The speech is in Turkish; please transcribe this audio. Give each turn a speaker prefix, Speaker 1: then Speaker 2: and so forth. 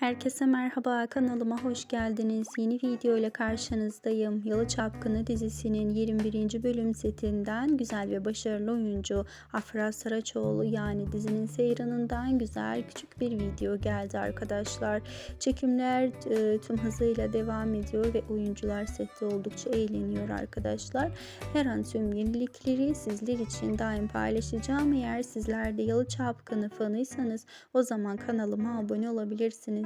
Speaker 1: Herkese merhaba kanalıma hoş geldiniz. Yeni video ile karşınızdayım. Yalı Çapkını dizisinin 21. bölüm setinden güzel ve başarılı oyuncu Afra Saraçoğlu yani dizinin seyranından güzel küçük bir video geldi arkadaşlar. Çekimler e, tüm hızıyla devam ediyor ve oyuncular sette oldukça eğleniyor arkadaşlar. Her an tüm yenilikleri sizler için daim paylaşacağım. Eğer sizler de Yalı Çapkını fanıysanız o zaman kanalıma abone olabilirsiniz.